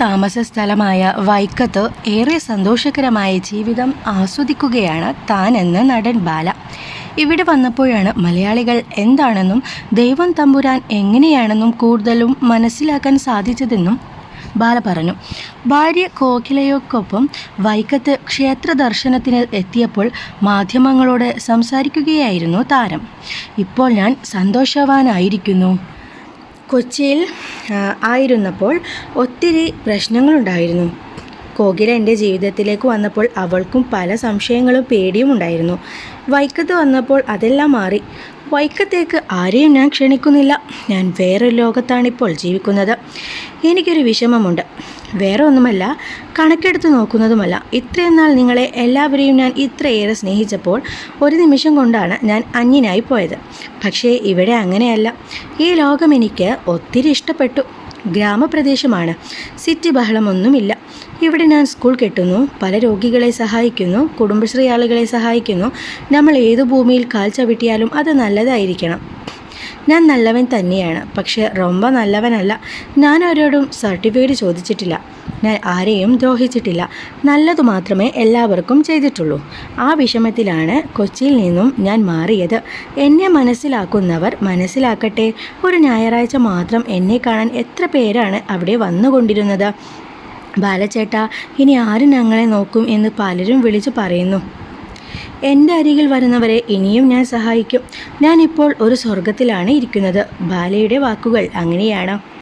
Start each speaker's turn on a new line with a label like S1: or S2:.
S1: താമസ സ്ഥലമായ വൈക്കത്ത് ഏറെ സന്തോഷകരമായ ജീവിതം ആസ്വദിക്കുകയാണ് താനെന്ന് നടൻ ബാല. ഇവിടെ വന്നപ്പോഴാണ് മലയാളികൾ എന്താണെന്നും ദൈവം തമ്പുരാൻ എങ്ങനെയാണെന്നും കൂടുതലും മനസ്സിലാക്കാൻ സാധിച്ചതെന്നും ബാല പറഞ്ഞു. ഭാര്യ കോക്കിലയോക്കൊപ്പം വൈക്കത്ത് ക്ഷേത്ര ദർശനത്തിന് എത്തിയപ്പോൾ മാധ്യമങ്ങളോട് സംസാരിക്കുകയായിരുന്നു താരം. ഇപ്പോൾ ഞാൻ സന്തോഷവാനായിരിക്കുന്നു. കൊച്ചിയിൽ ആയിരുന്നപ്പോൾ ഒത്തിരി പ്രശ്നങ്ങളുണ്ടായിരുന്നു. കോകില എന്റെ ജീവിതത്തിലേക്ക് വന്നപ്പോൾ അവൾക്കും പല സംശയങ്ങളും പേടിയും ഉണ്ടായിരുന്നു. വൈക്കത്ത് വന്നപ്പോൾ അതെല്ലാം മാറി. വൈക്കത്തേക്ക് ആരെയും ഞാൻ ക്ഷണിക്കുന്നില്ല. ഞാൻ വേറൊരു ലോകത്താണിപ്പോൾ ജീവിക്കുന്നത്. എനിക്കൊരു വിഷമമുണ്ട്. വേറെ ഒന്നുമല്ല കണക്കെടുത്ത് നോക്കുന്നതുമല്ല. ഇത്രയും നാൾ നിങ്ങളെ എല്ലാവരെയും ഞാൻ ഇത്രയേറെ സ്നേഹിച്ചപ്പോൾ ഒരു നിമിഷം കൊണ്ടാണ് ഞാൻ അന്യനായി പോയത്. പക്ഷേ ഇവിടെ അങ്ങനെയല്ല. ഈ ലോകം എനിക്ക് ഒത്തിരി ഇഷ്ടപ്പെട്ടു. ഗ്രാമപ്രദേശമാണ്. സിറ്റി ബഹളമൊന്നുമില്ല. ഇവിടെ ഞാൻ സ്കൂൾ കെട്ടുന്നു. പല രോഗികളെ സഹായിക്കുന്നു. കുടുംബശ്രീ ആളുകളെ സഹായിക്കുന്നു. നമ്മൾ ഏത് ഭൂമിയിൽ കാൽ ചവിട്ടിയാലും അത് നല്ലതായിരിക്കണം. ഞാൻ നല്ലവൻ തന്നെയാണ്. പക്ഷേ റൊമ്പ നല്ലവനല്ല. ഞാൻ അവരോടും സർട്ടിഫിക്കറ്റ് ചോദിച്ചിട്ടില്ല. ഞാൻ ആരെയും ദ്രോഹിച്ചിട്ടില്ല. നല്ലതു മാത്രമേ എല്ലാവർക്കും ചെയ്തിട്ടുള്ളൂ. ആ വിഷമത്തിലാണ് കൊച്ചിയിൽ നിന്നും ഞാൻ മാറിയത്. എന്നെ മനസ്സിലാക്കുന്നവർ മനസ്സിലാക്കട്ടെ. ഒരു ഞായറാഴ്ച മാത്രം എന്നെ കാണാൻ എത്ര പേരാണ് അവിടെ വന്നുകൊണ്ടിരുന്നത്? ബാലച്ചേട്ട ഇനി ആരും ഞങ്ങളെ നോക്കും എന്ന് പലരും വിളിച്ചു പറയുന്നു. എന്റെ അരികിൽ വരുന്നവരെ ഇനിയും ഞാൻ സഹായിക്കും. ഞാനിപ്പോൾ ഒരു സ്വർഗത്തിലാണ് ഇരിക്കുന്നത്. ബാലയുടെ വാക്കുകൾ അങ്ങനെയാണ്.